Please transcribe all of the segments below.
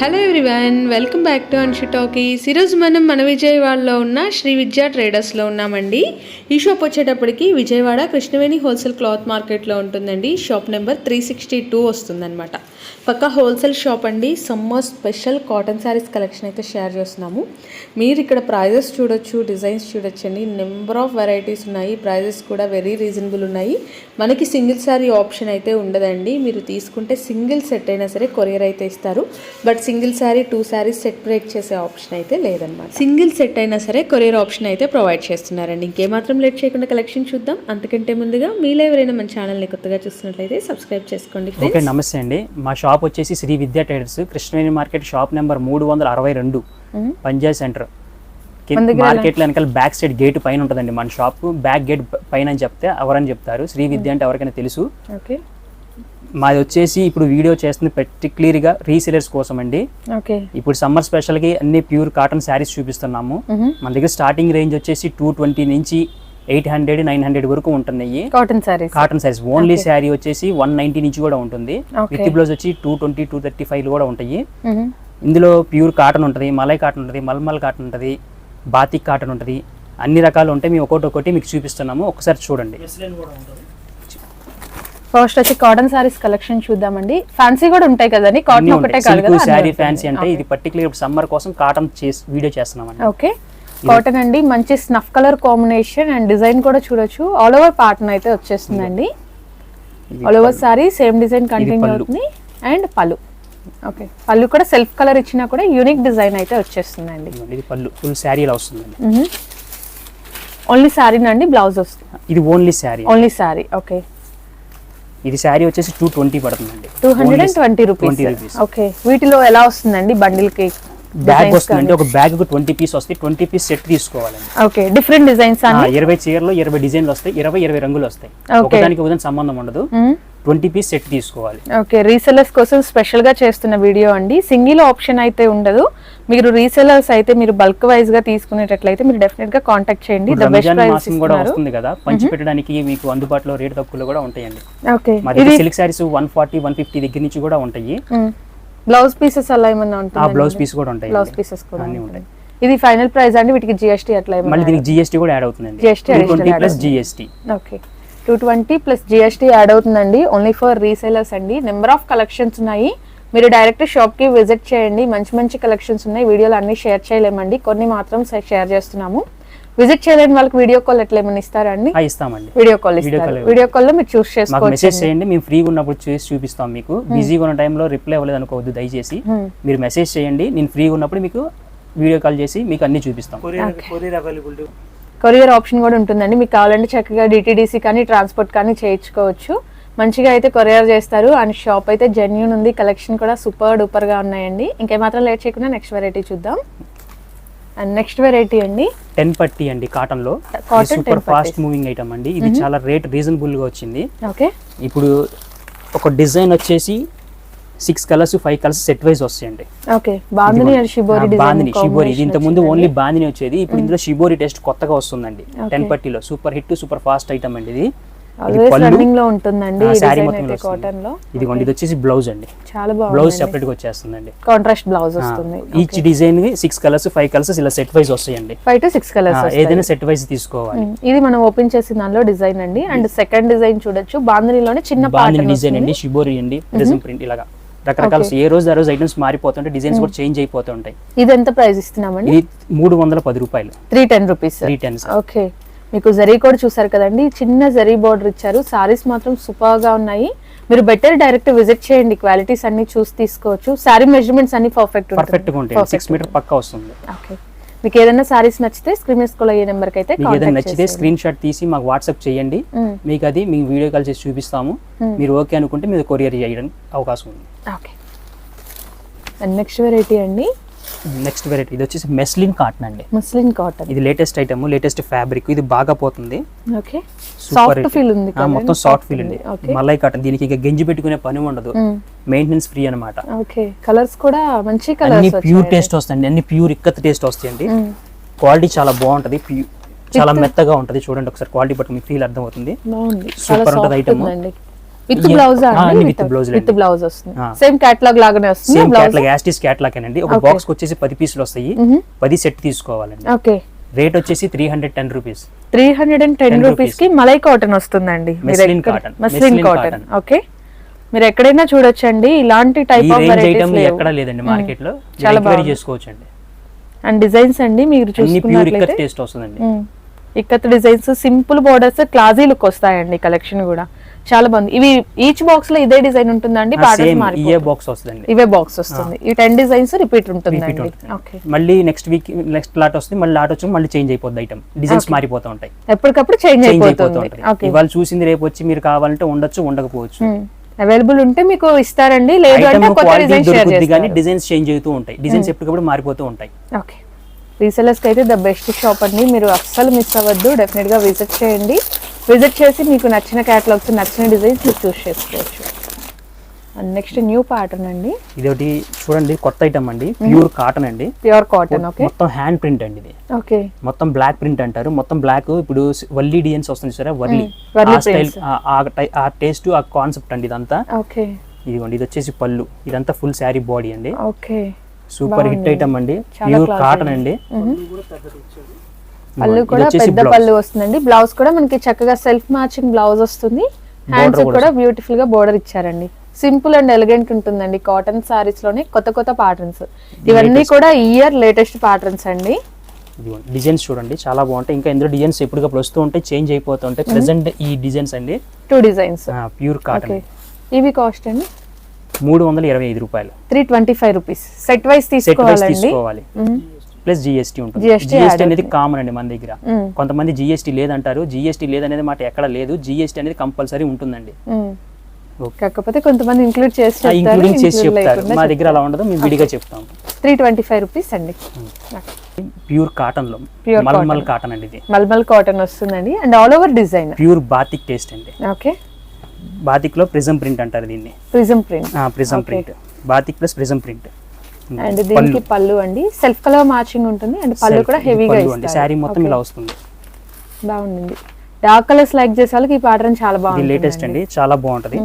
Hello everyone welcome back to Anshi Talkies ఈరోజు మనం మన విజయవాడలో ఉన్న శ్రీ విద్యా ట్రేడర్స్లో ఉన్నామండి. ఈ షాప్ వచ్చేటప్పటికి విజయవాడ కృష్ణవేణి హోల్సేల్ క్లాత్ మార్కెట్లో ఉంటుందండి. Shop number three sixty two వస్తుందన్నమాట. పక్క హోల్సేల్ షాప్ అండి. Summer special cotton saris collection అయితే షేర్ చేస్తున్నాము. మీరు ఇక్కడ ప్రైజెస్ చూడొచ్చు డిజైన్స్ చూడొచ్చండి. నెంబర్ ఆఫ్ వెరైటీస్ ఉన్నాయి. ప్రైజెస్ కూడా వెరీ రీజనబుల్ ఉన్నాయి. మనకి సింగిల్ శారీ ఆప్షన్ అయితే ఉండదండి. మీరు తీసుకుంటే సింగిల్ సెట్ అయినా సరే కొరియర్ అయితే ఇస్తారు. But single sari two saris set break చేసే ఆప్షన్ అయితే లేదన్నమాట. సింగిల్ సెట్ అయినా సరే కొరియర్ ఆప్షన్ అయితే ప్రొవైడ్ చేస్తున్నారండి. ఇంకేమాత్రం లేట్ చేయకుండా కలెక్షన్ చూద్దాం. అంతకంటే ముందుగా మీలో ఎవరైనా మన ఛానల్ని కొత్తగా చూస్తున్నట్లయితే సబ్స్క్రైబ్ చేసుకోండి ఓకే నమస్తే అండి. మా షాప్ వచ్చేసి Sri Vidya traders Krishnaveni market shop number మూడు వందల అరవై రెండు పంజాబ్ సెంటర్. మార్కెట్లో వెనకాల బ్యాక్ సైడ్ గేట్ పైన ఉంటుందండి మన షాప్. బ్యాక్ గేట్ పైన అని చెప్తే ఎవరని చెప్తారు? శ్రీ విద్య అంటే ఎవరికైనా తెలుసు? మాది వచ్చేసి ఇప్పుడు వీడియో చేస్తుంది particularly గా రీసేలర్స్ కోసం అండి ఇప్పుడు సమ్మర్ స్పెషల్కి అన్ని ప్యూర్ కాటన్ శారీస్ చూపిస్తున్నాము. మన దగ్గర స్టార్టింగ్ రేంజ్ వచ్చేసి టూ ట్వంటీ నుంచి ఎయిట్ హండ్రెడ్ నైన్ హండ్రెడ్ వరకు ఉంటున్నాయి. Cotton saris cotton saris only sari వచ్చేసి వన్ నైన్టీ నుంచి కూడా ఉంటుంది. విత్ బ్లౌజ్ వచ్చి two twenty two thirty five కూడా ఉంటాయి. ఇందులో ప్యూర్ కాటన్ ఉంటుంది మలై కాటన్ ఉంటుంది మల్మల్ కాటన్ ఉంటుంది బాతిక్ కాటన్ ఉంటుంది. అన్ని రకాలు ఉంటాయి మేము ఒకటి ఒకటి మీకు చూపిస్తున్నాము. ఒకసారి చూడండి. ఫస్ట్ వచ్చి కాటన్ సారీస్ కలెక్షన్ చూద్దామండి. ఫ్యాన్సీ కూడా ఉంటాయి కదండి. కాటన్ ఒకటే కాదు కదా శారీ ఫ్యాన్సీ అంటే ఇది పర్టికులర్ సమ్మర్ కోసం కాటన్ చేసి వీడియో చేస్తున్నామండి. ఓకే కాటన్ అండి మంచి snuff colour combination and design కూడా చూడొచ్చు. ఆల్ ఓవర్ ప్యాటర్న్ అయితే వచ్చేస్తుందండి. All over sari same design continue. అవుతుంది. అండ్ పళ్ళు. ఓకే పళ్ళు కూడా సెల్ఫ్ కలర్ ఇచ్చినా కూడా యూనిక్ డిజైన్ అయితే వచ్చేస్తుందండి. ఇది పళ్ళు. ఫుల్ శారీ ఇలా వస్తుందండి. ఓన్లీ శారీనండి బ్లౌజ్ వస్తుంది ఇది only sari only sari okay ఇది శారీ వచ్చేసి టూ ట్వంటీ పడుతుందండి. Two hundred and twenty rupees okay వీటిలో ఎలా వస్తుందండి బండిల్కి బ్యాగ్ వస్తుందండి ఒక బ్యాగ్ ట్వంటీ పీస్ వస్తాయి. ట్వంటీ పీస్ సెట్ తీసుకోవాలండి. ఓకే డిఫరెంట్ డిజైన్స్ ఇరవై చీరలు ఇరవై డిజైన్లు వస్తాయి. ఇరవై ఇరవై రంగులు వస్తాయి. ఒకదానికి ఒకదానికి సంబంధం ఉండదు. ట్వంటీ పీస్ సెట్ తీసుకోవాలి. ఓకే రీసెలర్స్ కోసం స్పెషల్గా చేస్తున్న వీడియో అండి. సింగిల్ ఆప్షన్ అయితే ఉండదు. మీరు రీసెలర్స్ అయితే మీరు బల్క్ వైజ్గా తీసుకునేటట్లయితే మీరు డెఫినెట్గా కాంటాక్ట్ చేయండి. కూడా వస్తుంది కదా. పంచి పెట్టడానికి మీకు అందుబాటులో రేట్ తక్కువలో కూడా ఉంటాయండి. Okay silk saris one forty one fifty దగ్గర నుంచి కూడా ఉంటాయి. బ్లౌజ్ పీసెస్ అలా ఏమన్నా ఆ ఉంటుంది బ్లౌజ్ పీస్ కూడా ఉంటాయి బ్లౌజ్ పీసెస్ కూడా అన్నీ ఉంటాయి. ఉంటాయి. ఇది ఫైనల్ ప్రైస్ అండి వీటికి జిఎస్టీ అట్లా మళ్ళీ ఏమన్నా దీనికి జిఎస్టీ కూడా యాడ్ అవుతుందండి. Add plus. GST okay two twenty plus GST add అవుతుందండి. ఓన్లీ ఫర్ రీసేలర్స్ అండి. నెంబర్ ఆఫ్ కలెక్షన్స్ ఉన్నాయి. మీరు డైరెక్ట్ షాప్కి విజిట్ చేయండి. మంచి మంచి కలెక్షన్స్ ఉన్నాయి. వీడియోలు అన్ని షేర్ చేయలేమండి. కొన్ని మాత్రం షేర్ చేస్తున్నాము. విజిట్ చేయలేని వాళ్ళకి వీడియో కాల్ ఎట్లా ఏమైనా ఇస్తారా అండి? ఇస్తామండి. వీడియో కాల్ ఇస్తారు. వీడియో కాల్లో మీరు చూస్ మాకు చేసుకోవచ్చు మెసేజ్ చేయండి మేము ఫ్రీగా ఉన్నప్పుడు చేసి చూపిస్తాం మీకు. బిజీగా ఉన్న టైంలో రిప్లై అవ్వలేదు అనుకోవద్దు దయచేసి. మీరు మెసేజ్ చేయండి నేను ఫ్రీగా ఉన్నప్పుడు మీకు వీడియో కాల్ చేసి మీకు అన్ని చూపిస్తాం. కొరియర్ ఆప్షన్ కూడా ఉంటుందండి. మీకు కావాలంటే చక్కగా డిటీడీసీ కానీ ట్రాన్స్పోర్ట్ కానీ చేయించుకోవచ్చు. మంచిగా అయితే కొరియర్ చేస్తారు. అండ్ షాప్ అయితే జెన్యున్ ఉంది. కలెక్షన్ కూడా సూపర్ డూపర్గా ఉన్నాయండి. ఇంకేమాత్రం లేట్ చేయకుండా నెక్స్ట్ వెరైటీ చూద్దాం. అండ్ నెక్స్ట్ వెరైటీ అండి? టెన్ పట్టి అండి కాటన్లో సూపర్ 10 ఫాస్ట్ మూవింగ్ ఐటమ్ అండి. ఇది చాలా రేట్ రీజనబుల్గా వచ్చింది. ఓకే ఇప్పుడు ఒక డిజైన్ వచ్చేసి six colours five colours set wise వస్తాయండి. Okay bandhani shibori design bandhani shibori. ఇది ఇంత ముందు ఓన్లీ బాందిని వచ్చేది. ఇప్పుడు ఇందులో షిబోరి టెస్ట్ కొత్తగా వస్తుంది ten పట్టీలో. Super hit super fast item అండి ఇది. రన్నింగ్లో ఉంటుందండి మొత్తం వస్తుంది. కాటన్లో ఇదిగోండి ఇది వచ్చేసి బ్లౌజ్ అండి. చాలా బ్లౌజ్ సెపరేట్గా వచ్చేస్తుందండి. కాంట్రాస్ట్ బ్లౌజ్ వస్తుంది. Each design six colours five colours ఇలా సెట్ వస్తాయండి. ఫైవ్ టు సిక్స్ కలర్స్ ఏదైనా సెట్ తీసుకోవాలి. ఇది మనం ఓపెన్ చేసిన దానిలో డిజైన్ అండి. అండ్ సెకండ్ డిజైన్ చూడొచ్చు. బాంధనీలోనే చిన్న డిజైన్ అండి షిబోరి అండి ప్రింట్ ఇలాగా. రకరకాల ఏ రోజు ఆ రోజు ఐటమ్స్ మారిపోతుంటాయి డిజైన్స్ కూడా చేంజ్ అయిపోతూ ఉంటాయి. ఇది ఎంత ప్రైస్ ఇస్తున్నామండి? ఇది మూడు వందల పది రూపాయలు. Three ten rupees three tens okay మీకు జరీ కూడా చూసారు కదండి. చిన్న జరీ బోర్డర్ ఇచ్చారు. సారీస్ మాత్రం సూపర్గా ఉన్నాయి. మీరు బెటర్ డైరెక్ట్ విజిట్ చేయండి. క్వాలిటీస్ అన్ని చూసి తీసుకోవచ్చు. సారీ మెజర్మెంట్స్ అన్ని పర్ఫెక్ట్ పర్ఫెక్ట్ ఉంటాయి సిక్స్ మీటర్ పక్కా వస్తుంది. ఓకే. మీకు ఏదైనా సారీస్ నచ్చితే స్క్రీన్ స్కూల్ అయ్యే నెంబర్కి అయితే మీకు ఏదైనా నచ్చితే స్క్రీన్ షాట్ తీసి మాకు వాట్సాప్ చేయండి. మీకు అది మీకు వీడియో కాల్ చేసి చూపిస్తాము. మీరు ఓకే అనుకుంటే మీరు కొరియర్ చేయడానికి అవకాశం ఉంది. ఓకే. అండ్ నెక్స్ట్ వెరైటీ అండి. నెక్స్ట్ వెరైటీ ఇది వచ్చేసి మెస్లిన్ కాటన్ అండి. Muslin cotton. ఇది లేటెస్ట్ ఐటమ్ లేటెస్ట్ ఫ్యాబ్రిక్ ఇది బాగా పోతుంది. ఓకే. సూపర్ సాఫ్ట్ ఫీల్ ఉంది మొత్తం సాఫ్ట్ ఫీల్ ఓకే. మలై కాటన్ దీనికి ఇక గెంజి పెట్టుకునే పని ఉండదు. మెయింటెనెన్స్ ఫ్రీ అనమాట ఓకే. కలర్స్ కూడా మంచి అన్ని కలర్స్ ప్యూర్ టేస్ట్ వస్తాయండి. అన్ని ప్యూర్ ఇక్కత్ టేస్ట్ వస్తాయండి. క్వాలిటీ చాలా బాగుంటది చాలా మెత్తగా ఉంటది. చూడండి ఒకసారి క్వాలిటీ బట్టి మీకు ఫీల్ అర్థమవుతుంది. బాగుంది. Super చాలా ఉంటది soft with. Blouse with blouse with. Blouse వస్తుంది. సేమ్ కేటలాగ్ లాగానే వస్తుంది same blouse. Catalogue as it is catalogue అండి. ఒక. బాక్స్ వచ్చేసి పది పీసులు వస్తాయి. పది సెట్ తీసుకోవాలండి. ఓకే రేట్ వచ్చేసి three hundred ten rupees three hundred and ten 10 రూపీస్కి మలై కాటన్ వస్తుందండి. Muslin cotton. Muslin cotton. Okay మీరు ఎక్కడైనా చూడొచ్చండి. ఇలాంటి టైప్ ఆఫ్ వెరైటీస్ ఎక్కడా లేదండి మార్కెట్లో చాలా ఎంక్వైరీ బాగుంది. చేసుకోవచ్చు అండి అండ్ డిజైన్స్ అండి మీరు చూసుకున్నట్లయితే. టేస్ట్ వస్తుందండి. Ikat designs simple borders classy look వస్తాయండి కలెక్షన్ కూడా. చాలా బాగుంది. ఇవి ఈచ్ బాక్స్లో ఇదే డిజైన్ ఉంటుందండి? మారిపోతాయి బాక్స్ వస్తుందండి. ఇవే బాక్స్ వస్తుంది. ఈ టెన్ డిజైన్స్ రిపీట్ ఉంటుంది మళ్ళీ నెక్స్ట్ వీక్ నెక్స్ట్ లాట్ వస్తుంది మళ్ళీ లాట్ వచ్చి మళ్ళీ చేంజ్ అయిపోద్ది ఐటమ్ డిజైన్స్ మారిపోతూ ఉంటాయి. ఎప్పటికప్పుడు చేంజ్ చేంజ్ అయిపోతూ అయిపోతుంది ఇవాళ చూసింది రేపు వచ్చి మీరు కావాలంటే ఉండొచ్చు ఉండకపోవచ్చు. అవైలబుల్ ఉంటే మీకు ఇస్తారండి లేదు అంటే కొత్త డిజైన్ షేర్ దొరుకుద్ది కానీ చేస్తారు. డిజైన్స్ చేంజ్ అవుతూ ఉంటాయి. డిజైన్స్ ఎప్పటికప్పుడు మారిపోతూ ఉంటాయి. ఓకే రీసెలర్స్కి అయితే ద బెస్ట్ షాప్ అండి. మీరు అస్సలు మిస్ అవ్వద్దు. డెఫినెట్గా విజిట్ చేయండి. విజిట్ చేసి మీకు నచ్చిన క్యాటలాగ్స్ నచ్చిన డిజైన్స్ మీరు చూస్ చేసుకోవచ్చు. అండ్ నెక్స్ట్ న్యూ ప్యాటర్న్ అండి. ఇది ఒకటి చూడండి కొత్త ఐటమ్ అండి. ప్యూర్ కాటన్ అండి. ప్యూర్ కాటన్ ఓకే మొత్తం హ్యాండ్ ప్రింట్ అండి ఇది. ఓకే మొత్తం బ్లాక్ ప్రింట్ అంటారు. మొత్తం బ్లాక్ ఇప్పుడు వల్లీ డిజైన్స్ వస్తుంది సరే ఆ స్టైల్ ఆ టేస్ట్ ఆ కాన్సెప్ట్ అండి ఇదంతా. ఓకే ఇదిగోండి ఇది వచ్చేసి పళ్ళు. ఇదంతా ఫుల్ శారీ బాడీ అండి. ఓకే సూపర్ హిట్ ఐటమ్ అండి. చాలా ప్యూర్ కాటన్ అండి. పళ్ళు కూడా పెద్ద. పళ్ళు వస్తుందండి. బ్లౌజ్ కూడా మనకి చక్కగా సెల్ఫ్ మ్యాచింగ్ బ్లౌజ్ వస్తుంది. హ్యాండ్స్ కూడా బ్యూటిఫుల్గా బోర్డర్ ఇచ్చారండి. సింపుల్ అండ్ ఎలిగెంట్ ఉంటుందండి కాటన్ సారీస్లోనే కొత్త కొత్త ప్యాటర్న్స్ ఇవన్నీ కూడా ఇయర్ లేటెస్ట్ ప్యాటర్న్స్ అండి. డిజైన్స్ చూడండి. చాలా బాగుంటాయి. ఇంకా ఇందులో డిజైన్స్ ఎప్పటికప్పుడు వస్తూ ఉంటాయి చేంజ్ అయిపోతూ ఉంటాయి. ప్రెసెంట్ ఈ డిజైన్స్ అండి. టూ డిజైన్స్ ప్యూర్ కాటన్ ఇవి కాస్ట్ అండి? మూడు వందల ఇరవై ఐదు రూపాయలు. Three twenty five rupees. Set wise తీసుకోవాలి. ప్లస్ జిఎస్టీ ఉంటుంది. జిఎస్టీ అనేది కామన్ అండి మన దగ్గర. కొంతమంది జిఎస్టీ లేదంటారు. జిఎస్టీ లేదనేది మాట ఎక్కడ లేదు. జిఎస్టీ అనేది కంపల్సరీ ఉంటుందండి. కాకపోతే కొంతమంది ఇంక్లూడ్ చేసి ఇంక్లూడింగ్ చేసి చెప్తారు. మా దగ్గర అలా ఉండదు. మేము విడిగా చెప్తాం త్రీ ట్వంటీ ఫైవ్ రూపీస్ అండి. ప్యూర్ కాటన్లో. Pure మల్మల్ కాటన్ అండి ఇది. మల్మల్ కాటన్ వస్తుందండి. And all over design pure batik taste అండి. ఓకే బాతిక్లో ప్రిజం ప్రింట్ అంటారు దీన్ని. Prism print. Prism print. Batik plus prism print. And దీనికి పళ్ళు. అండి. సెల్ఫ్ కలర్ మ్యాచింగ్ ఉంటుంది అండ్ పళ్ళు కూడా హెవీగా అండి. శారీ మొత్తం ఇలా వస్తుంది. బాగుంది డార్క్ కలర్స్ లైక్ చేసే వాళ్ళకి ఈ ప్యాటర్న్ చాలా బాగుంది లేటెస్ట్ అండి. చాలా బాగుంటది.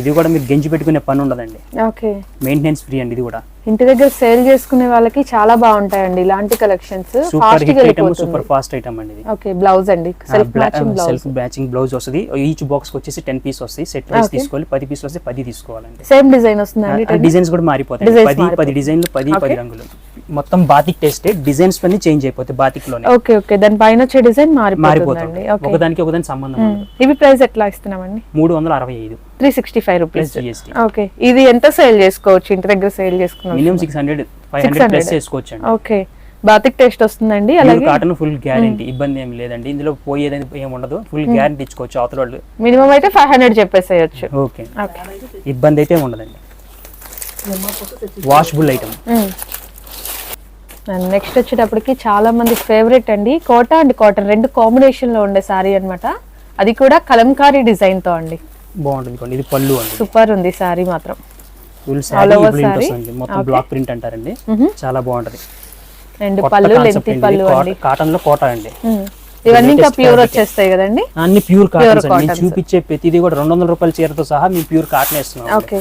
ఇది కూడా మీరు గెంజి పెట్టుకునే పని ఉండదండి. ఓకే. మెయింటెనెన్స్ ఫ్రీ అండి ఇది కూడా. ఇంటి దగ్గర సేల్ చేసుకునే వాళ్ళకి చాలా బాగుంటాయండి ఇలాంటి కలెక్షన్స్. సూపర్ ఫాస్ట్ ఐటమ్ వెళ్ళిపోతుంది. సూపర్ ఫాస్ట్ ఐటమ్ అండి ఇది. ఓకే బ్లౌజ్ అండి. Self matching blouse self matching blouse వస్తుంది. ఈచ్ బాక్స్ వచ్చేసి టెన్ పీస్ వస్తాయి సెట్ వైస్ తీసుకోవాలి. పది పీసులు వస్తే పది తీసుకోవాలండి. సేమ్ డిజైన్ వస్తుందండి డిజైన్స్ కూడా మారిపోతాయి. పది పది డిజైన్లు పది పది రంగులు. మొత్తం బాతిక్ టేస్ట్ డిజైన్స్ పని చేంజ్ అయిపోతాయి బాతిక్లోనే. ఓకే ఓకే దాని పైన వచ్చే డిజైన్ మారిపోతుందండి. మారిపోతుంది. ఒకదానికి ఒకదానికి సంబంధం ఉండదు. ఇవి ప్రైస్ ఎట్లా ఇస్తున్నామండి? మూడు వందల అరవై ఐదు. Three sixty five rupees okay ఇది ఎంత సేల్ చేసుకోవచ్చు? ఇంటి దగ్గర సేల్ చేసుకున్నాం minimum six hundred five hundred plus చేసుకోవచ్చు అండి ఓకే. బాతిక్ టేస్ట్ వస్తుందండి అలాగే? కాటన్ ఫుల్ గ్యారంటీ ఇబ్బంది ఏం లేదండి. ఇందులో పోయేది ఏమి ఉండదు. ఫుల్ గ్యారంటీ ఇచ్చుకోవచ్చు అవతల వాళ్ళు మినిమం అయితే ఫైవ్ హండ్రెడ్ చెప్పేసేయచ్చు. ఓకే. ఇబ్బంది అయితే ఉండదండి. వాషబుల్ ఐటమ్ నెక్స్ట్ వచ్చేటప్పటికి చాలా మంది ఫేవరెట్ అండి కోట అండ్ కాటన్ రెండు కాంబినేషన్లో ఉండే సారీ అన్నమాట. అది కూడా కలంకారీ డిజైన్తో అండి. బాగుంటుంది ఇది పళ్ళు సూపర్ ఉంది సారీ మాత్రం. Full over print? వస్తుంది మొత్తం బ్లాక్ ప్రింట్ అంటారండి. చాలా బాగుంటది. అండ్ పళ్ళు కాన్సెప్ట్ లెంతి పళ్ళు అండి. కాటన్లో కోట అండి. ఉమ్. ఇవన్నీ ఇంకా ప్యూర్. వచ్చేస్తాయి కదండి? అన్ని ప్యూర్ కాటన్స్ అండి. చూపించే ప్రతిదీ కూడా రెండు వందల రూపాయల చీరతో సహా మేము ప్యూర్ కాటన్ వేస్తున్నాం ఓకే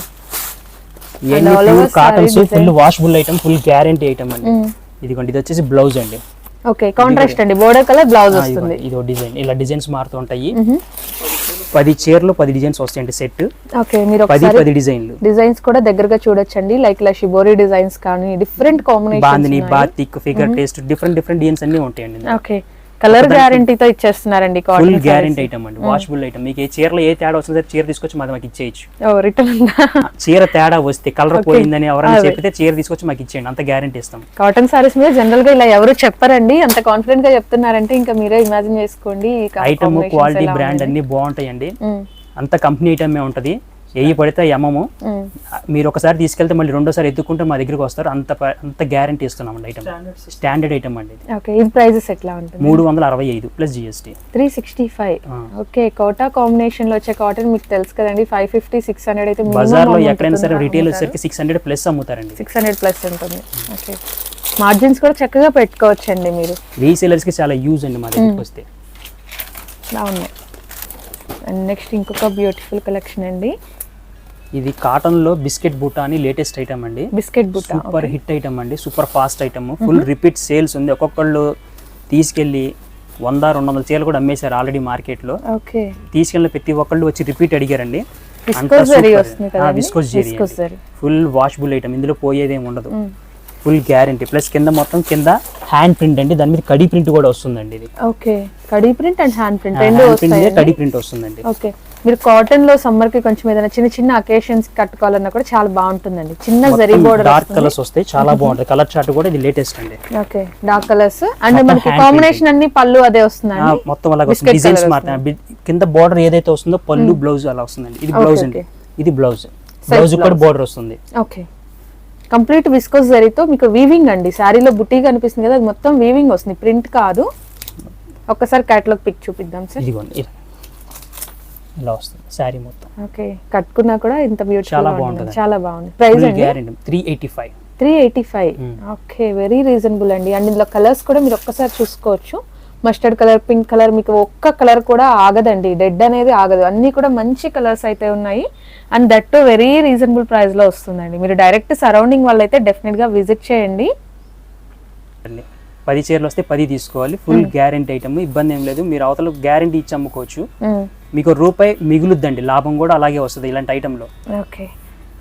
ఇవన్నీ pure cottons full washable item full guarantee item అండి. ఇదిగోండి ఇది వచ్చేసి బ్లౌజ్ అండి. ఓకే కాంట్రాస్ట్ అండి. బోర్డర్ కలర్ బ్లౌజ్ వస్తుంది. ఇదో డిజైన్ ఇలా డిజైన్స్ మారుతూ ఉంటాయి. పది చీరలు పది డిజైన్స్ వస్తాయండి సెట్ ఓకే మీరు పది పది డిజైన్లు డిజైన్స్ కూడా దగ్గరగా చూడొచ్చండి. లైక్ ఇలా షిబోరి డిజైన్స్ కానీ different bandhani combination batik figure taste different different designs అన్ని ఉంటాయండి ఓకే. కలర్ గ్యారంటీతో ఇచ్చేస్తున్నారండి ఫుల్ గ్యారంటీ ఐటమ్ అండి వాషబుల్ ఐటమ్ మీకు ఏ చీరలో ఏ తేడా వస్తుందో చీర తీసుకొచ్చి మాది మాకు ఇచ్చేయచ్చు. రిటర్న్ చీర తేడా వస్తే కలర్ పోయిందని ఎవరైనా చెప్పితే చీర తీసుకొచ్చి మాకు ఇచ్చేయండి అంత గ్యారంటీ ఇస్తాం. కాటన్ సారీస్ మీద జనరల్గా ఇలా ఎవరు చెప్పారండి అంత కాన్ఫిడెంట్గా చెప్తున్నారంటే ఇంకా మీరే ఇమాజిన్ చేసుకోండి ఐటమ్ క్వాలిటీ బ్రాండ్. అన్ని బాగుంటాయండి. అంత కంపెనీ ఐటమే ఉంటది. ఎయ్యి పడితే ఎమ్మము. మీరు ఒకసారి తీసుకెళ్తే మళ్ళీ రెండోసారి ఎత్తుకుంటే మా దగ్గరికి వస్తారు. అంత అంత గ్యారంటీ ఇస్తున్నాం అండి ఐటమ్ స్టాండర్డ్ ఐటమ్ అండి ఇది. ఓకే ఇది ప్రైజెస్ ఎట్లా ఉంటుంది? మూడు వందల అరవై ఐదు plus GST three sixty five. Okay Kota కాంబినేషన్లో వచ్చే కాటన్ మీకు తెలుసు కదండి ఫైవ్ ఫిఫ్టీ సిక్స్ హండ్రెడ్ అయితే బజార్లో ఎక్కడైనా సరే రిటైల్ వచ్చేసరికి సిక్స్ హండ్రెడ్ ప్లస్ అమ్ముతారండి. సిక్స్ హండ్రెడ్ ప్లస్ ఉంటుంది. ఓకే మార్జిన్స్ కూడా చక్కగా పెట్టుకోవచ్చండి మీరు. రీసేలర్స్కి చాలా యూజ్ అండి మా దగ్గరికి వస్తే. బాగున్నాయి. అండ్ నెక్స్ట్ ఇంకొక బ్యూటిఫుల్ కలెక్షన్ అండి. ఇది కాటన్లో బిస్కెట్ బూటా అని లేటెస్ట్ ఐటమ్ అండి. బిస్కెట్ బుట్ట సూపర్ హిట్ ఐటమ్ అండి super fast item. Full repeat sales ఉంది. ఒక్కొక్కళ్ళు తీసుకెళ్ళి వంద రెండు వందల చీరలు కూడా అమ్మేశారు ఆల్రెడీ మార్కెట్లో. తీసుకెళ్ళిన ప్రతి ఒక్కళ్ళు వచ్చి రిపీట్ అడిగారండి. విస్కోస్ జరీ ఫుల్ వాషబుల్ ఐటమ్. ఇందులో పోయేది ఉండదు. Full guarantee. ప్లస్ కింద మొత్తం కింద హ్యాండ్ ప్రింట్ అండి. దాని మీద కడి ప్రింట్ కూడా వస్తుందండి ఇది. ఓకే. కడీ ప్రింట్ అండ్ హ్యాండ్ ప్రింట్ రెండు వస్తాయి కడి ప్రింట్ వస్తుందండి. ఓకే. మీరు కాటన్లో సమ్మర్కి కొంచెం ఏదైనా చిన్న చిన్న అకేషన్స్ కట్టుకోవాలన్నా కూడా చాలా బాగుంటుందండి. చిన్న జరీ బోర్డర్ డార్క్ కలర్స్ వస్తాయి. చాలా బాగుంటుంది కలర్ చార్ట్ కూడా ఇది లేటెస్ట్ అండి. ఓకే. డార్క్ కలర్స్ అండ్ మనకి కాంబినేషన్ అన్ని పళ్ళు అదే వస్తుందండి. మొత్తం అలాగ Biscuit డిజైన్స్ బి- కింద బార్డర్ ఏదైతే వస్తుందో పళ్ళు బ్లౌజ్ అలా వస్తుందండి. ఇది బ్లౌజ్ అండి. ఇది బ్లౌజ్ బ్లౌజ్ కూడా బార్డర్ వస్తుంది. ఓకే. కంప్లీట్ విస్కోస్ జరీతో మీకు వీవింగ్ అండి. శారీలో బుటీ కనిపిస్తుంది కదా అది మొత్తం వీవింగ్ వస్తుంది. ప్రింట్ కాదు. ఒక్కసారి క్యాటలాగ్ పిక్ చూపిద్దాం సార్. ఇదిగోండి ఇలా. ఇలా వస్తుంది శారీ మొత్తం. ఓకే కట్టుకున్నా కూడా ఇంత బ్యూటిఫుల్ చాలా బాగుంటుంది. చాలా బాగుంది. ప్రైస్ అండి? Three eighty five three eighty five okay very reasonable అండి. అండ్ ఇందులో కలర్స్ కూడా మీరు ఒక్కసారి చూసుకోవచ్చు. మస్టర్డ్ కలర్ పింక్ కలర్ మీకు ఒక్క కలర్ కూడా ఆగదండి. డెడ్ అనేది ఆగదు. అన్ని కూడా మంచి కలర్స్ అయితే ఉన్నాయి. అండ్ దట్ వెరీ రీజనబుల్ ప్రైస్లో వస్తుందండి. మీరు డైరెక్ట్ సరౌండింగ్ వాళ్ళైతే డెఫినెట్గా విజిట్ చేయండి. పది చీరలు వస్తే పది తీసుకోవాలి. ఫుల్ గ్యారెంటీ ఐటమ్ ఇబ్బంది ఏం లేదు. మీరు అవతల గ్యారెంటీ ఇచ్చి అమ్ముకోవచ్చు. మ్మ్. మీకు రూపాయి మిగులుద్దండి. లాభం కూడా అలాగే వస్తుంది ఇలాంటి ఐటెంలో ఓకే.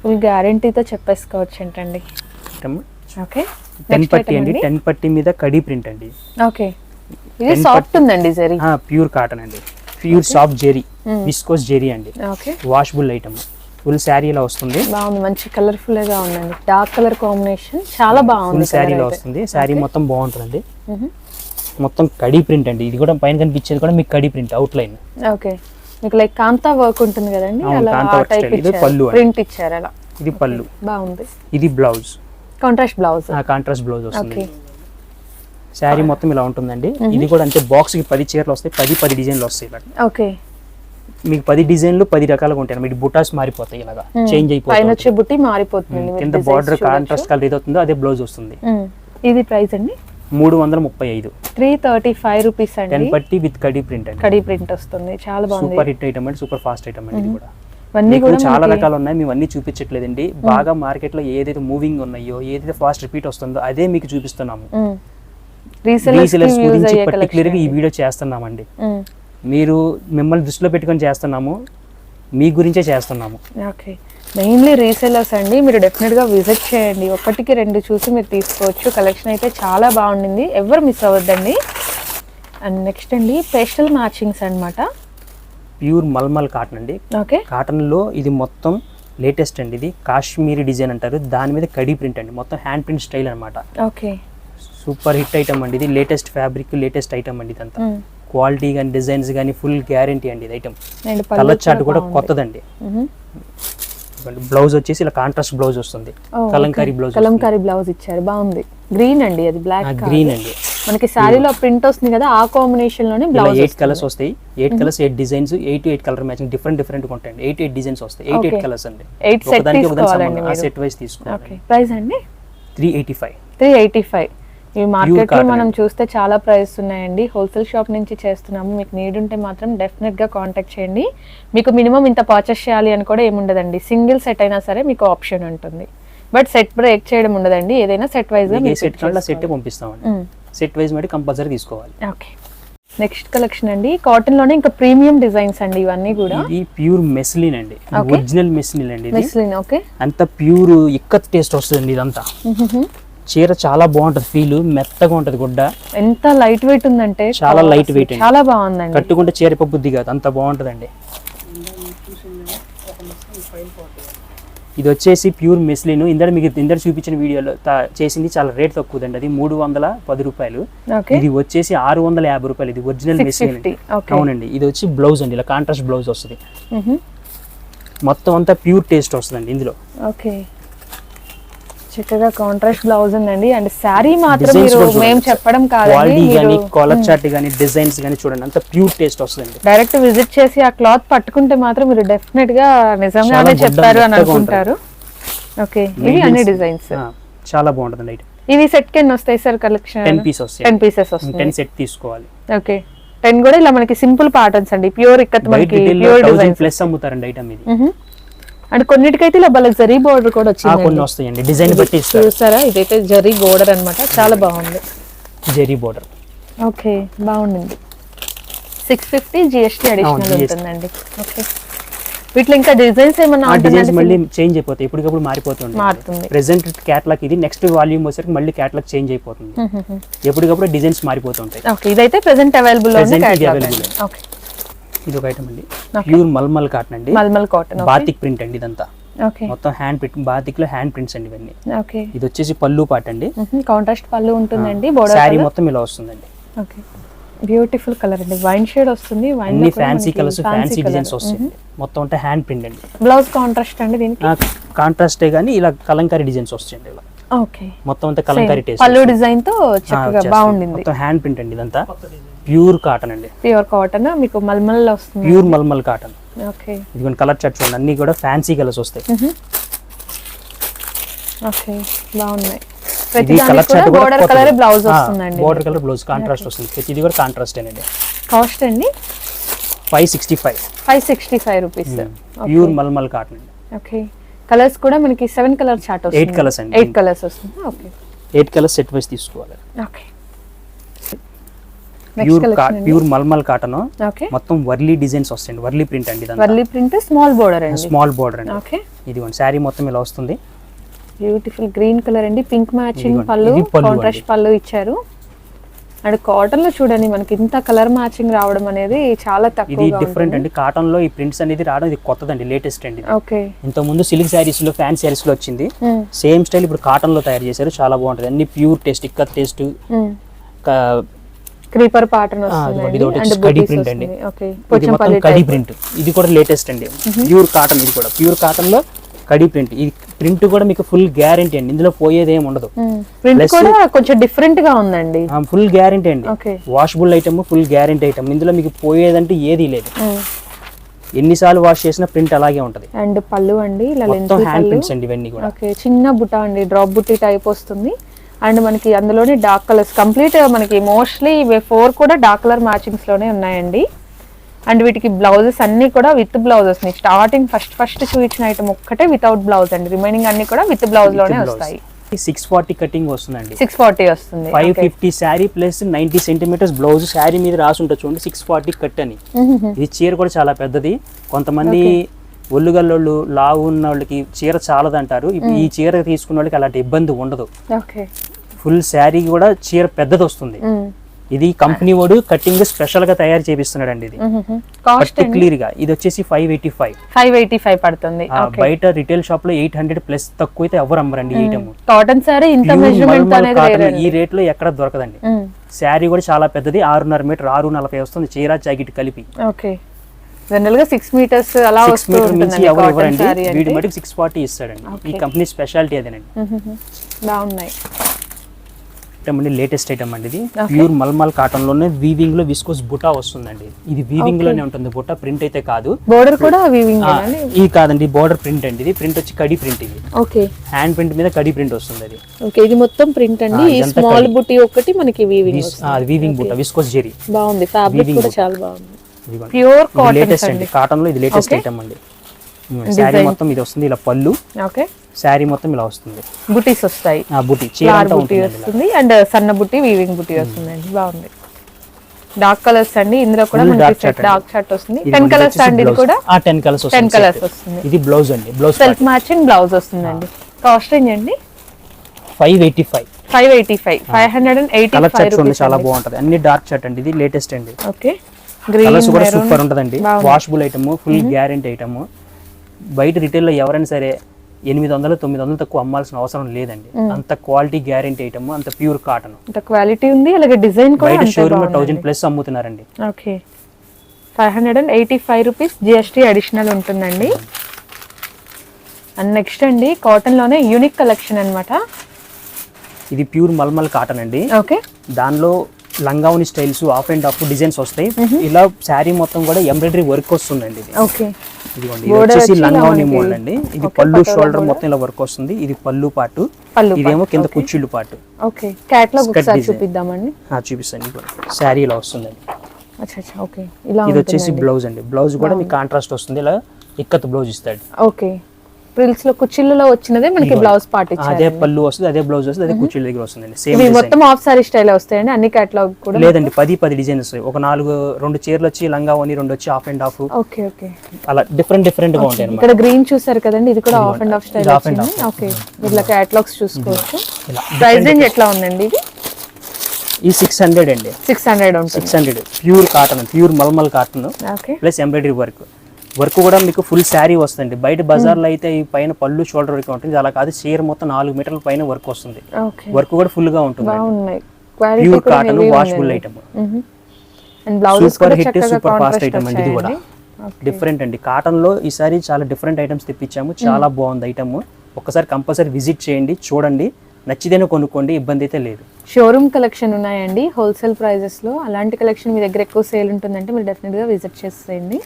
ఫుల్ గ్యారంటీతో చెప్పేసుకోవచ్చు ఏంటండి? ఓకే. టెన్ పట్టి అండి. టెన్ పట్టి మీద కడి ప్రింట్ అండి. ఓకే. ఇది సాఫ్ట్ ఉందండి జరీ. ప్యూర్ కాటన్ అండి. Pure soft zari. Viscose zari అండి. Okay. Washable item full saree ఇలా వస్తుంది. బాగుంది. మంచి కలర్ఫుల్గా ఉందండి. డార్క్ కలర్ కాంబినేషన్ చాలా బాగుంది ఫుల్ శారీలో వస్తుంది. శారీ మొత్తం బాగుంటుందండి. మొత్తం కడి ప్రింట్ అండి. ఇది కూడా పైన కనిపించేది కూడా మీకు కడి ప్రింట్ అవుట్ లైన్. ఓకే మీకు లైక్ కాంతా వర్క్ ఉంటుంది కదండి? అలా టైప్. ఇది పళ్ళు. ప్రింట్ ఇచ్చారు అలా. ఇది పళ్ళు. బాగుంది. ఇది బ్లౌజ్. కాంట్రాస్ట్ బ్లౌజ్ ఆ కాంట్రాస్ట్ బ్లౌజ్ వస్తుంది. ఓకే శారీ మొత్తం ఇలా ఉంటుందండి. ఇది కూడా అంతే బాక్స్కి పది చీరలు వస్తాయి. పది పది డిజైన్లు వస్తాయి ఓకే మీకు పది డిజైన్లు పది రకాలుగా ఉంటాయి మీకు బుటాస్ మారిపోతాయి ఇలాగా. చేంజ్ అయిపోతాయి. బుట్టి మారిపోతుంది మీరు కింద బార్డర్. కాంట్రాస్ట్ కలర్ ఏదవుతుందో అదే బ్లౌజ్ వస్తుంది. ఇది ప్రైస్ అండి? మూడు వందల ముప్పై ఐదు. Three thirty five rupees ten అండి పట్టి విత్ కడి ప్రింట్ అండి. కడీ ప్రింట్ వస్తుంది. చాలా బాగుంది. సూపర్ హిట్ ఐటమ్ అండి సూపర్ ఫాస్ట్ ఐటమ్ అండి ఇది కూడా. చాలా రకాలు ఉన్నాయి మేము అన్ని చూపించట్లేదండి. బాగా మార్కెట్లో ఏదైతే మూవింగ్ ఉన్నాయో ఏదైతే ఫాస్ట్ రిపీట్ వస్తుందో అదే మీకు చూపిస్తున్నాము. రీసెలర్స్ గురించి పర్టికులర్గా ఈ వీడియో చేస్తున్నామండి. మీరు మిమ్మల్ని దృష్టిలో పెట్టుకొని చేస్తున్నాము మీ గురించే చేస్తున్నాము. ఓకే మెయిన్లీ రీసెలర్స్ అండి మీరు డెఫినెట్గా విజిట్ చేయండి. ఒకటికి రెండు చూసి మీరు తీసుకోవచ్చు. కలెక్షన్ అయితే చాలా బాగుండింది. ఎవరు మిస్ అవ్వద్దండి. అండ్ నెక్స్ట్ అండి పేస్టల్ మ్యాచింగ్స్ అన్నమాట. ప్యూర్ మల్మల్ కాటన్ అండి. ఓకే కాటన్లో ఇది మొత్తం లేటెస్ట్ అండి ఇది. కాశ్మీరీ డిజైన్ అంటారు. దాని మీద కడి ప్రింట్ అండి. మొత్తం హ్యాండ్ ప్రింట్ స్టైల్ అన్నమాట. ఓకే సూపర్ హిట్ ఐటమ్ అండి ఇది. లేటెస్ట్ ఫ్యాబ్రిక్ లేటెస్ట్ ఐటమ్ అండి ఇదంతా. మ్మ్. క్వాలిటీ కానీ డిజైన్స్ కానీ ఫుల్ గ్యారంటీ అండి ఇది ఐటమ్ కలర్ చార్ట్ కూడా. కొత్తదండి. బ్లౌజ్ వచ్చేసి ఇలా కాంట్రాస్ట్ బ్లౌజ్ వస్తుంది. కలంకారీ బ్లౌజ్ కలంకారీ బ్లౌజ్ ఇచ్చారు. బాగుంది. గ్రీన్ అండి అది బ్లాక్ గ్రీన్ అండి. మనకి శారీలో ప్రింట్ వస్తుంది కదా ఆ కాంబినేషన్లోనే బ్లౌజ్ ఎయిట్ కలర్స్ వస్తాయి. Eight colours eight designs eight eight colour matching different different ఉంటాయండి. ఎయిట్ ఎయిట్ డిజైన్స్ వస్తాయి. Eight eight. కలర్స్ అండి. ఎయిట్ సెట్ తీసుకోవాలండి సెట్ వైస్ తీసుకోవాలి ప్రైస్ అండి three eighty five three eighty five ఈ మార్కెట్లో cotton మనం. చూస్తే చాలా ప్రైస్ ఉన్నాయండి హోల్సేల్ షాప్ నుంచి చేస్తున్నాము. మీకు నీడ్ ఉంటే మాత్రం డెఫినెట్గా కాంటాక్ట్ చేయండి. మీకు మినిమం ఇంత పర్చేస్ చేయాలి అని కూడా ఏముండదండి. సింగిల్ సెట్ అయినా సరే మీకు ఆప్షన్ ఉంటుంది. బట్ సెట్ బ్రేక్ చేయడం ఉండదండి. ఏదైనా సెట్ వైజ్గా ఏ సెట్ సెట్ పంపిస్తామండి. సెట్ వైజ్ మరి కంపల్సరీ తీసుకోవాలి. ఓకే నెక్స్ట్ కలెక్షన్ అండి. కాటన్లోనే ఇంకా ప్రీమియం డిజైన్స్ అండి ఇవన్నీ కూడా. ఇది ప్యూర్ మెస్లిన్ అండి. ఒరిజినల్ మెస్లిన్ అండి మెస్లిన్ ఓకే అంత ప్యూర్ ఇక్కత్ టేస్ట్ వస్తుంది ఇదంతా. చీర చాలా బాగుంటది ఫీల్ మెత్తగా ఉంటది గుడ్డ. ఎంత లైట్ వెయిట్ ఉందంటే చాలా weight అండి. చాలా బాగుందండి. కట్టుకుంటే చీర బుద్ధి కాదు అంత బాగుంటదండి. ఇది వచ్చేసి ప్యూర్ మెస్లిన్ ఇందర మీకు ఇందర చూపించిన వీడియోలో చేసింది చాలా రేట్ తక్కువదండి. అది మూడు వందల పది రూపాయలు. ఇది వచ్చేసి ఆరు వందల యాభై రూపాయలు. ఇది ఒరిజినల్ మెస్లిన్ అవునండి. ఇది వచ్చి బ్లౌజ్ అండి. ఇలా కాంట్రాస్ట్ బ్లౌజ్ వస్తుంది. మొత్తం అంతా ప్యూర్ టేస్ట్ వస్తుందండి ఇందులో. ఓకే. చక్కగా కాంట్రాస్ట్ బ్లౌజ్ ఉందండి. అండ్ శారీ మాత్రం మీరు. మేము చెప్పడం కాదండి కానీ కాలర్ చార్ట్ కానీ డిజైన్స్ కానీ చూడండి. అంత ప్యూర్ టేస్ట్ వస్తుందండి. డైరెక్ట్ విజిట్ చేసి ఆ క్లాత్ పట్టుకుంటే మాత్రం మీరు డెఫినెట్గా నిజంగానే చెప్పారు అని అనుకుంటారు. ఓకే ఇవి అన్ని డిజైన్స్ చాలా బాగుంటుంది ఐటమ్ ఇవి సెట్కి ఎన్ని వస్తాయి సార్ కలెక్షన్ టెన్ పీస్ వస్తాయి. టెన్ పీసెస్ వస్తుంది టెన్ సెట్ తీసుకోవాలి. ఓకే టెన్ కూడా ఇలా మనకి సింపుల్ ప్యాటర్న్స్ అండి. ప్యూర్ ఇక్కత్ మనకి ప్యూర్ డిజైన్ ప్లస్ అమ్ముతారండి ఐటమ్ ఇది. అండ్ కొన్నిటికైతే ఇలా భలే జరీ బోర్డర్ కూడా ఆ, వచ్చింది కొన్ని వస్తాయండి. డిజైన్ బట్టి చూసారా? ఇదైతే జరీ బోర్డర్ అన్నమాట. చాలా బాగుంది. జెరీ బోర్డర్. ఓకే బాగుండింది సిక్స్ ఫిఫ్టీ జిఎస్టీ అడిషనల్. ఉంటుందండి. ఓకే. వీటిలో ఇంకా డిజైన్స్ ఏమన్నా డిజైన్స్ మళ్ళీ చేంజ్ అయిపోతాయి. ఎప్పటికప్పుడు మారిపోతుంది మారుతుంది. ప్రెసెంట్ క్యాట్లాగ్ ఇది నెక్స్ట్ వాల్యూమ్ వచ్చేసరికి మళ్ళీ క్యాట్లాగ్ చేంజ్ అయిపోతుంది. ఎప్పటికప్పుడు డిజైన్స్ మారిపోతుంటాయి. ఓకే ఇదైతే ప్రెసెంట్ అవైలబుల్లో ఉంది Present ఇది catalog available. అండి. ఓకే. ఇది ఒక ఐటమ్ అండి ప్యూర్ మల్మల్ కాటన్ అండి. మల్మల్ కాటన్ బాతిక్ ప్రింట్ అండి ఇదంతా. ఓకే మొత్తం హ్యాండ్ ప్రింట్ బాతిక్లో హ్యాండ్ ప్రింట్స్ అండి ఇవన్నీ. ఓకే ఇది వచ్చేసి పళ్ళు పాట అండి. కాంట్రాస్ట్ పళ్ళు ఉంటుందండి బోర్డర్ శారీ మొత్తం ఇలా వస్తుందండి. ఓకే బ్యూటిఫుల్ కలర్ అండి. వైన్ షేడ్ వస్తుంది వైన్ అన్ని ఫ్యాన్సీ కలర్స్ ఫ్యాన్సీ డిజైన్స్ వస్తాయి. మొత్తం అంటే హ్యాండ్ ప్రింట్ అండి. బ్లౌజ్ కాంట్రాస్ట్ అండి దీనికి? కాంట్రాస్టే కానీ ఇలా కలంకారీ డిజైన్స్ వస్తాయండి ఇలా. ఓకే మొత్తం అంతా కలంకారీ టేస్ట్ పళ్ళు డిజైన్తో చక్కగా బాగుండింది. మొత్తం హ్యాండ్ ప్రింట్ అండి ఇదంతా. ప్యూర్ కాటన్ అండి. Pure cotton? మీకు మల్మల్ వస్తుంది. Pure mulmul cotton. ఓకే. ఇదిగోండి కలర్ చార్ట్ చూడండి. అన్ని కూడా ఫ్యాన్సీ కలర్స్ వస్తాయి. ఓకే బాగున్నాయి. బోర్డర్ కలర్ బ్లౌజ్ వస్తుందండి. బోర్డర్ కలర్ బ్లౌజ్ కాంట్రాస్ట్ వస్తుంది. ప్రతి ఇది కూడా కాంట్రాస్ట్ అండి కాస్ట్ అండి? Five sixty five five sixty five rupees pure మల్మల్ కాటన్ అండి. ఓకే కలర్స్ కూడా మనకి seven colour chart Eight colours అండి. ఎయిట్ కలర్స్ వస్తుంది. Okay eight colours set wise తీసుకోవాలి. Okay pure pure mulmul cotton. Okay. మొత్తం వర్లీ డిజైన్స్ వస్తాయండి. వర్లీ ప్రింట్ అండి వర్లీ ప్రింట్ స్మాల్ బోర్డర్ అండి. స్మాల్ బోర్డర్ అండి. ఓకే. ఇదిగోండి శారీ మొత్తం ఇలా వస్తుంది. బ్యూటిఫుల్ గ్రీన్ కలర్ అండి. పింక్ మ్యాచింగ్ పళ్ళు ఇది కాంట్రాస్ట్ అండి. పళ్ళు ఇచ్చారు. అండ్ కాటన్లో చూడండి మనకి ఇంత కలర్ మ్యాచింగ్ రావడం అనేది చాలా ఇది తక్కువగా డిఫరెంట్ అండి. కాటన్లో ఈ ప్రింట్స్ అనేది రావడం ఇది కొత్తదండి లేటెస్ట్ అండి ఇది. ఓకే. ఇంత ముందు సిల్క్ శారీస్లో ఫ్యాన్ శారీస్లో వచ్చింది. సేమ్ స్టైల్ ఇప్పుడు కాటన్లో తయారు చేశారు. చాలా బాగుంటది. అన్ని ప్యూర్ టేస్ట్ ఇక్కడ టేస్ట్ క్రీపర్ ప్యాటర్న్ ఇది కడి print అండి. ఇది మొత్తం కడి. ప్రింట్. ఇది కూడా లేటెస్ట్ అండి. ప్యూర్ కాటన్ ఇది కూడా. ప్యూర్ కాటన్లో కడి ప్రింట్. ఈ ప్రింట్ కూడా మీకు ఫుల్ గ్యారంటీ అండి. ఇందులో పోయేది ఏమి ఉండదు. ప్రింట్ కూడా కొంచెం డిఫరెంట్గా ఉందండి. ఫుల్ గ్యారంటీ అండి. Washable item full guarantee item ఇందులో మీకు పోయేదంటే ఏది లేదు. ఎన్నిసార్లు వాష్ చేసినా ప్రింట్ అలాగే ఉంటది. అండ్ పళ్ళు అండి ఇలా హ్యాండ్ ప్రింట్స్ అండి ఇవన్నీ కూడా. చిన్న బుట్ట అండి డ్రాప్ బుట్టి టైప్ వస్తుంది. అండ్ మనకి అందులోనే డార్క్ కలర్స్. కంప్లీట్ మనకి మోస్ట్లీ ఇవి ఫోర్ కూడా డార్క్ కలర్ మ్యాచింగ్స్లోనే ఉన్నాయండి. అండ్ వీటికి బ్లౌజెస్ అన్ని కూడా with blouses starting first first చూపించిన ఐటమ్ ఒక్కటే వితౌట్ బ్లౌజ్ అండి. రిమైనింగ్ అన్ని కూడా విత్ బ్లౌజ్లోనే వస్తాయి. సిక్స్ ఫార్టీ కటింగ్ వస్తుందండి. సిక్స్ ఫార్టీ వస్తుంది. Five fifty saree plus ninety centimetres blouse saree మీద రాసి ఉంటుంది చూడండి సిక్స్ ఫార్టీ కట్ అని. ఇది చీర కూడా చాలా పెద్దది. కొంతమంది ఒళ్ళుగల్లోళ్ళు లావు ఉన్న వాళ్ళకి చీర చాలదంటారు. ఈ చీర తీసుకున్న వాళ్ళకి అలాంటి ఇబ్బంది ఉండదు. ఫుల్ శారీ కూడా చీర పెద్దది వస్తుంది ఇది కంపెనీ వాడు కటింగ్ స్పెషల్గా తయారు చేపిస్తున్నాడు ఇది. కాస్ట్ పర్టికులర్గా ఇది వచ్చేసి five eighty five. Five eighty five పడుతుంది. బయట రిటైల్ షాప్లో ఎయిట్ హండ్రెడ్ ప్లస్ తక్కువ అయితే ఎవరు అమ్మరండి ఈ ఐటమ్. కాటన్ సారీ ఇంత మెజర్మెంట్ ఈ రేట్లో ఎక్కడ దొరకదండి. శారీ కూడా చాలా పెద్దది ఆరున్నర మీటర్ ఆరు నలభై వస్తుంది చీర జాకెట్ కలిపి. ఓకే. జనరల్గా సిక్స్ మీటర్స్ అలా సిక్స్ మీటర్ మించి ఎవరు ఇవ్వరండి? అంటే. మటుకు సిక్స్ ఫార్టీ ఇస్తాడండి. ఈ కంపెనీ స్పెషాలిటీ అదేనండి. బాగున్నాయి. ఐటమ్ అండి లేటెస్ట్ ఐటమ్ అండి ఇది. ప్యూర్ మల్మల్ కాటన్లోనే వీవింగ్లో విస్కోస్ బుటా వస్తుందండి. ఇది వీవింగ్లోనే ఉంటుంది బుటా ప్రింట్ అయితే కాదు. బోర్డర్ కూడా వీవింగ్ ఇది కాదండి బోర్డర్ ప్రింట్ అండి ఇది. ప్రింట్ వచ్చి కడి ప్రింట్ ఇది. ఓకే హ్యాండ్ ప్రింట్ మీద కడి ప్రింట్ వస్తుంది అది. ఓకే ఇది మొత్తం ప్రింట్ అండి. ఈ స్మాల్. బుట్టి ఒకటి మనకి వీవింగ్ వీవింగ్ బుట్ట విస్కోస్ జెరీ. బాగుంది. ఫ్యాబ్రిక్ కూడా. చాలా బాగుంది. ప్యూర్ కాటన్ లేటెస్ట్ అండి. కాటన్లో ఇది లేటెస్ట్. ఐటమ్ అండి. శారీ మొత్తం ఇది వస్తుంది ఇలా పళ్ళు. ఓకే శారీ మొత్తం ఇలా వస్తుంది. బుటీస్ వస్తాయి. ఆ బుట్టి చీర ఉంటుంది వస్తుంది అండ్ సన్న బుట్టి వీవింగ్ బుట్టి వస్తుందండి. బాగుంది. డార్క్ కలర్స్ అండి. ఇందులో కూడా మనకి డార్క్ షర్ట్ వస్తుంది. టెన్ కలర్స్ అండి ఇది కూడా. ఆ టెన్ కలర్స్ టెన్ వస్తుంది కలర్స్. వస్తుంది. ఇది బ్లౌజ్ అండి. బ్లౌజ్ సెల్ఫ్ మ్యాచింగ్ బ్లౌజ్ వస్తుందండి. కాస్ట్ రేంజ్ అండి? Five eighty five five eighty five five hundred and eighty colour చాలా బాగుంటది. అన్ని డార్క్ చార్ట్ అండి. ఇది లేటెస్ట్ అండి. ఓకే కలర్స్ కూడా సూపర్ ఉంటదండి. Washable item full guarantee item బయట retail లో ఎవరైనా సరే ఎనిమిది వందలు తొమ్మిది వందలు తక్కువ అమ్మాల్సిన అవసరం లేదండి. అంత క్వాలిటీ గ్యారెంటీ ఐటమ్ అంత ప్యూర్ కాటన్ అంత క్వాలిటీ ఉంది అలాగే డిజైన్ కూడా బయట షోరూమ్లో thousand plus అమ్ముతున్నారండి. Okay. Five hundred and eighty five rupees GST additional ఉంటుందండి. అండ్ నెక్స్ట్ అండి కాటన్లోనే యూనిక్ కలెక్షన్ అన్నమాట. ఇది ప్యూర్ మల్మల్ కాటన్ అండి. ఓకే. దానిలో లంగావుని styles of and of designs వస్తాయి. ఇలా శారీ మొత్తం కూడా ఎంబ్రాయిడరీ వర్క్ వస్తుందండి ఇది. ఇదిగోండి ఇది వచ్చేసి లంగావుని మోడల్ అండి. ఇది పళ్ళు షోల్డర్. మొత్తం ఇలా వర్క్ వస్తుంది. ఇది పళ్ళు పాటు. ఇదేమో కింద కుచ్చిళ్ళు పాటు. చూపిద్దామండి. చూపిస్తాను శారీ ఇలా వస్తుందండి. ఇది వచ్చేసి. బ్లౌజ్ అండి. బ్లౌజ్ కూడా మీకు కాంట్రాస్ట్ వస్తుంది. ఇలా ఇక్కత్ బ్లౌజ్ ఇస్తాడు. ఓకే. ఫ్రిల్స్లో కుచ్చిళ్ళలో వచ్చినదే మనకి బ్లౌజ్ పార్ట్ ఇచ్చారు అదే పళ్ళు వస్తుంది అదే బ్లౌజ్ వస్తుంది అదే కుర్చీల దగ్గర వస్తుందండి. సేమ్ మొత్తం ఆఫ్ సారీ స్టైల్ వస్తాయండి? అన్ని కేటలాగ్ కూడా లేదండి పది పది డిజైన్స్ వస్తాయి. ఒక నాలుగు రెండు చీరలు వచ్చి లంగా ఓని రెండు వచ్చి half and half okay okay. అలా డిఫరెంట్ డిఫరెంట్గా ఉంటాయి ఇక్కడ గ్రీన్ చూసారు కదండి? ఇది కూడా half and half style okay. ఇట్లా కేటలాగ్స్ చూసుకోవచ్చు. ప్రైస్ రేంజ్ ఎట్లా ఉందండి ఇది? ఈ సిక్స్ హండ్రెడ్ అండి. Six hundred six hundred pure cotton pure mulmul cotton okay. Plus embroidery work work కూడా మీకు ఫుల్ శారీ వస్తుంది. బయట బజార్లో అయితే ఈ పైన పళ్ళు షోల్డర్ వరకు ఉంటుంది. అలా కాదు. చీర మొత్తం నాలుగు మీటర్ల పైన వర్క్ వస్తుంది. వర్క్ కూడా ఫుల్గా ఉంటుంది. Pure cotton washable. Item super hit super fast item అండి ఇది కూడా. డిఫరెంట్ అండి. కాటన్లో ఈసారి చాలా డిఫరెంట్ ఐటమ్స్ తెప్పించాము. చాలా బాగుంది ఐటమ్ ఒక్కసారి కంపల్సరీ విజిట్ చేయండి చూడండి. నచ్చితేనే కొనుక్కోండి ఇబ్బంది అయితే లేదు. షోరూమ్ కలెక్షన్ ఉన్నాయండి. హోల్సేల్ ప్రైజెస్లో అలాంటి కలెక్షన్ మీ దగ్గర ఎక్కువ సేల్ ఉంటుందంటే మీరు డెఫినెట్గా విజిట్ చేసేయండి.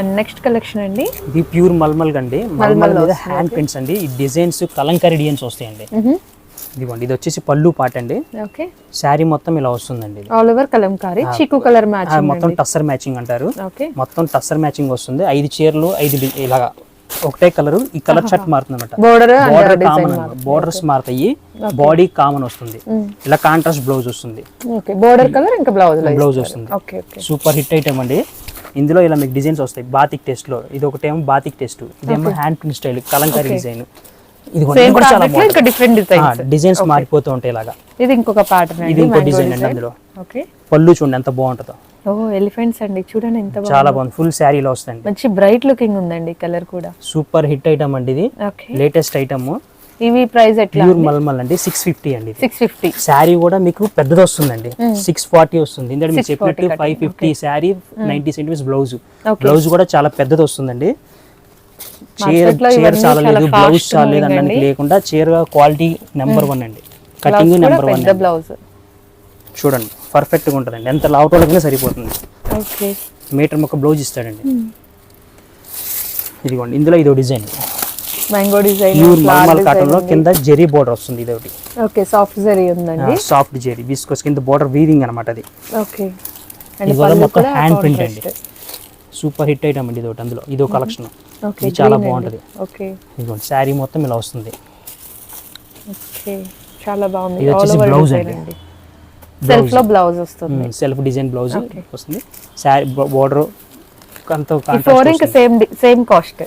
అండ్ నెక్స్ట్ కలెక్షన్ అండి. ఇది ప్యూర్ మల్మల్ అండి మల్మల్ మీద హ్యాండ్ ప్రింట్స్ అండి. ఈ డిజైన్స్ కలంకారీ డిజైన్స్ వస్తాయండి ఇదిగోండి ఇది వచ్చేసి పళ్ళు పాట అండి. ఓకే శారీ మొత్తం ఇలా వస్తుందండి. All over Kalamkari. చీకు కలర్ ఆ, మ్యాచ్ మొత్తం టస్సర్ మ్యాచింగ్ అంటారు. ఓకే మొత్తం టస్సర్ మ్యాచింగ్ వస్తుంది. ఐదు చీరలు ఐదు ఇలాగా. ఒకటే కలర్ ఈ కలర్ షర్ట్ మారుతుంది అనమాట బోర్డర్ బోర్డర్ కామన్ బోర్డర్స్ మారుతాయి బాడీ కామన్ వస్తుంది. ఇలా కాంట్రాస్ట్ బ్లౌజ్ వస్తుంది. బోర్డర్ కలర్ ఇంకా బ్లౌజ్ బ్లౌజ్ వస్తుంది. సూపర్ హిట్ ఐటమ్ అండి. ఇందులో ఇలా మీకు డిజైన్స్ వస్తాయి. బాతిక్ టెస్ట్లో. ఇది ఒకటేమో బాతిక్ టెస్ట్ ఇదేమో hand print style Kalamkari design ఇది ఇంకా డిఫరెంట్ డిజైన్స్ డిజైన్స్ మారిపోతూ ఉంటాయి ఇలాగా. ఇది ఇంకొక ప్యాటర్న్ ఇది ఇంకో డిజైన్ అండి అందులో. పళ్ళు చూడండి ఎంత బాగుంటుందో. ఓ ఎలిఫెంట్స్ అండి. చూడండి ఎంత చాలా బాగుంది. ఫుల్ శారీలో వస్తుంది మంచి బ్రైట్ లుకింగ్ ఉందండి కలర్ కూడా. సూపర్ హిట్ ఐటమ్ అండి ఇది. లేటెస్ట్ ఐటమ్ ఇవి ప్రైస్ ఎట్లా ప్యూర్ మల్మల్ అండి. సిక్స్ ఫిఫ్టీ అండి సిక్స్ ఫిఫ్టీ శారీ కూడా మీకు పెద్దది వస్తుందండి. సిక్స్ ఫార్టీ వస్తుంది. ఎందుకంటే మీరు చెప్పినట్టు five fifty sari ninety centimetres blouse. Blouse కూడా చాలా పెద్దది వస్తుందండి. చీర చీర చాలా లేదు బ్లౌజ్ చాలా లేదు అనడానికి లేకుండా చీర క్వాలిటీ నెంబర్ వన్ అండి. కటింగ్ నెంబర్ వన్ బ్లౌజ్ చూడండి. పర్ఫెక్ట్గా ఉంటుందండి. ఎంత లావటోళ్ళకైనా సరిపోతుంది. ఓకే. మీటర్ మొక్క బ్లౌజ్ ఇస్తాడండి. ఇదిగోండి ఇందులో ఇదో డిజైన్. మ్యాంగో డిజైన్ ప్యూర్ మల్మల్ కాటన్లో కింద జెరీ బోర్డర్ వస్తుంది ఇది ఒకటి ఓకే సాఫ్ట్ జరీ ఉందండి. సాఫ్ట్ జెరీ విస్కోస్ కింద బోర్డర్ వీవింగ్ అనమాట అది. ఓకే. ఇది మొత్తం హ్యాండ్ ప్రింట్ అండి. సూపర్ హిట్ ఐటమ్ అండి ఇది ఒకటి అందులో. ఇది ఒక కలెక్షన్. ఓకే ఇది చాలా బాగుంటది. ఓకే. ఇదిగోండి శారీ మొత్తం ఇలా వస్తుంది. ఓకే. చాలా బాగుంది. ఇది వచ్చేసి డిజైన్ అండి. సెల్ఫ్లో బ్లౌజ్ వస్తుంది. సెల్ఫ్ డిజైన్ బ్లౌజ్ వస్తుంది. శారీ బోర్డర్ ఫోర్ ఇంకా same same cost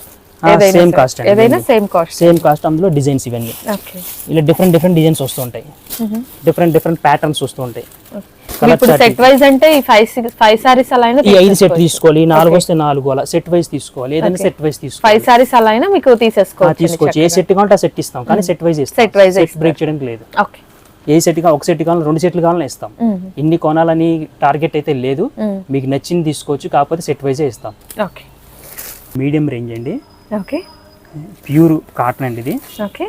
same cost ఏదైనా సేమ్ కాస్ట్ సేమ్ కాస్ట్ అందులో డిజైన్స్ ఇవన్నీ. ఓకే. ఇలా డిఫరెంట్ డిఫరెంట్ డిజైన్స్ వస్తూ ఉంటాయి. డిఫరెంట్ డిఫరెంట్ ప్యాటర్న్స్ వస్తూ ఉంటాయి. ఇప్పుడు సెట్ వైజ్ అంటే ఈ ఫైవ్ ఫైవ్ సారీస్ అలా అయినా ఈ ఐదు సెట్ తీసుకోవాలి నాలుగు వస్తే నాలుగు అలా సెట్ వైజ్ తీసుకోవాలి ఏదైనా సెట్ వైజ్ తీసుకోవాలి. ఫైవ్ సారీస్ అలా అయినా మీకు ఆ, తీసేసుకోవచ్చు తీసుకోవచ్చు. ఏ సెట్ కావాలంటే ఆ సెట్ ఇస్తాం కానీ set wise wise set break చేయడానికి లేదు. ఓకే. ఏ సెట్ కావాలి ఒక సెట్ కావాలి రెండు సెట్లు కావాలని ఇస్తాం. ఇన్ని కొనాలని టార్గెట్ అయితే లేదు. మీకు నచ్చింది తీసుకోవచ్చు కాకపోతే సెట్ వైజే ఇస్తాం. ఓకే. మీడియం రేంజ్ అండి. ఓకే. ప్యూర్ కాటన్ అండి ఇది. ఓకే.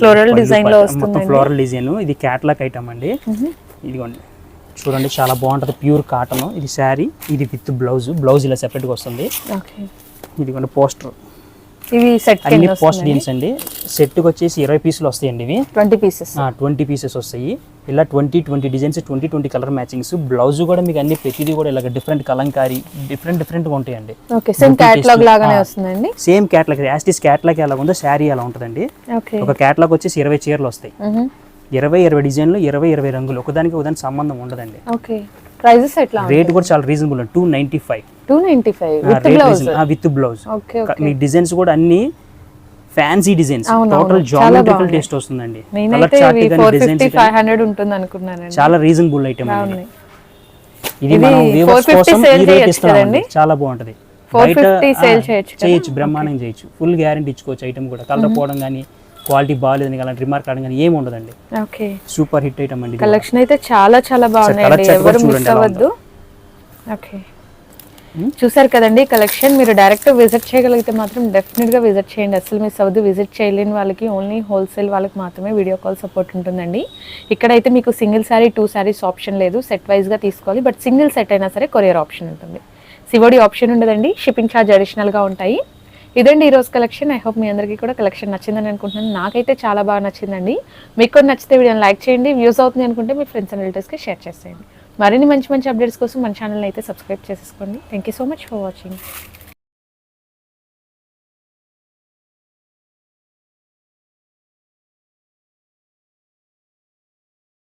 Floral design లో మొత్తం. ఫ్లోరల్ డిజైన్ ఇది క్యాట్లాక్ ఐటమ్ అండి. ఇదిగోండి. చూడండి చాలా బాగుంటుంది ప్యూర్ కాటన్. ఇది శారీ ఇది విత్ బ్లౌజ్ బ్లౌజ్ ఇలా సెపరేట్గా వస్తుంది. ఇదిగోండి పోస్టర్. ఇవి సెట్ అన్ని పోస్ట్ జీన్స్ అండి. సెట్కి వచ్చేసి ఇరవై పీసులు వస్తాయండి ఇవి. ట్వంటీ పీసెస్ ట్వంటీ పీసెస్ వస్తాయి. ఇలా twenty twenty designs twenty twenty colour matchings blouse కూడా మీకు అన్ని ప్రతిదీ కూడా ఇలాగ డిఫరెంట్ కలంకారీ డిఫరెంట్ డిఫరెంట్గా ఉంటాయండి. ఓకే సేమ్ క్యాటలాగ్ లాగానే వస్తుందండి? సేమ్ క్యాట్లాగ్ యాస్టిస్ క్యాట్లాగ్ ఎలా ఉందో శారీ ఎలా ఉంటుందండి. ఒక క్యాట్లాగ్ వచ్చేసి ఇరవై చీరలు వస్తాయి. ఇరవై ఇరవై డిజైన్లు ఇరవై ఇరవై రంగులు. ఒకదానికి ఒకదానికి సంబంధం ఉండదండి. ఓకే ప్రైజెస్ ఎట్లా రేట్ కూడా చాలా reasonable two ninety five two ninety five with blouse with blouse okay me designs కూడా అన్ని fancy designs total geometrical. Taste వస్తుందండి. ఉంటుంది అనుకున్నానండి చాలా రీజనబుల్ ఐటమ్ అండి ఇది. మనం 450 కోసం ఈ రేట్? చాలా బాగుంటది. 450 ఆ, sale చేయొచ్చు కదా? చేయొచ్చు బ్రహ్మాండం చేయొచ్చు. ఫుల్ గ్యారంటీ ఇచ్చుకోవచ్చు ఐటమ్ కూడా. కలర్ పోవడం కానీ క్వాలిటీ బాగాలేదని అలాంటి రిమార్క్ రావడం కానీ ఏమి ఉండదండి. ఓకే. సూపర్ హిట్ ఐటమ్ అండి. కలెక్షన్ అయితే చాలా చాలా బాగున్నాయండి. ఎవరు మిస్ అవ్వద్దు. ఓకే. చూసారు కదండి కలెక్షన్ మీరు డైరెక్ట్ విజిట్ చేయగలిగితే మాత్రం డెఫినెట్గా విజిట్ చేయండి. అసలు మిస్ అవ్వద్దు. విజిట్ చేయలేని వాళ్ళకి ఓన్లీ హోల్సేల్ వాళ్ళకి మాత్రమే వీడియో కాల్ సపోర్ట్ ఉంటుందండి. ఇక్కడైతే మీకు single sari two saris option లేదు. సెట్ వైజ్గా తీసుకోవాలి. బట్ సింగిల్ సెట్ అయినా సరే కొరియర్ ఆప్షన్ ఉంటుంది. సివోడి ఆప్షన్ ఉండదండి. షిప్పింగ్ ఛార్జ్ అడిషనల్గా ఉంటాయి. ఇదండి ఈ రోజు కలెక్షన్ ఐ హోప్ మీ అందరికీ కూడా కలెక్షన్ నచ్చిందని అనుకుంటున్నాను. నాకైతే చాలా బాగా నచ్చిందండి. మీకు కూడా నచ్చితే వీడియోని లైక్ చేయండి. వ్యూస్ అవుతుంది అనుకుంటే మీ ఫ్రెండ్స్ అండ్ రిలేటివ్స్కి షేర్ చేసేయండి. మరిన్ని మంచి మంచి అప్డేట్స్ కోసం మన ఛానల్ అయితే సబ్స్క్రైబ్ చేసేసుకోండి. Thank you so much for watching